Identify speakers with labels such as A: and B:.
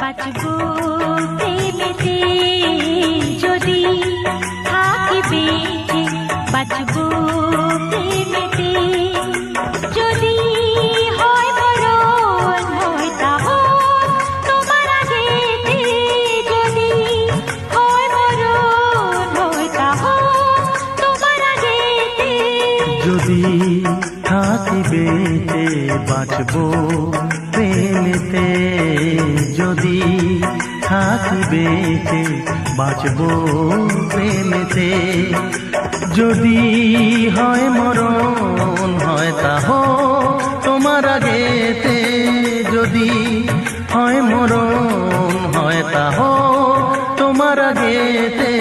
A: বাঁচবো প্রেমেতে যদি থাকি বেঁচে বাঁচবো প্রেমেতে যদি হয় মরণ, হয় আগেতে যদি হয় মরণ, হয় বেঁচে বাঁচবো
B: প্রেমেতে থাকবে বেঁচে বাঁচব প্রেমেতে। যদি হয় মরণ হয় তাহ তোমার আগেতে। যদি হয় মরণ হয় তাহ তোমার আগেতে।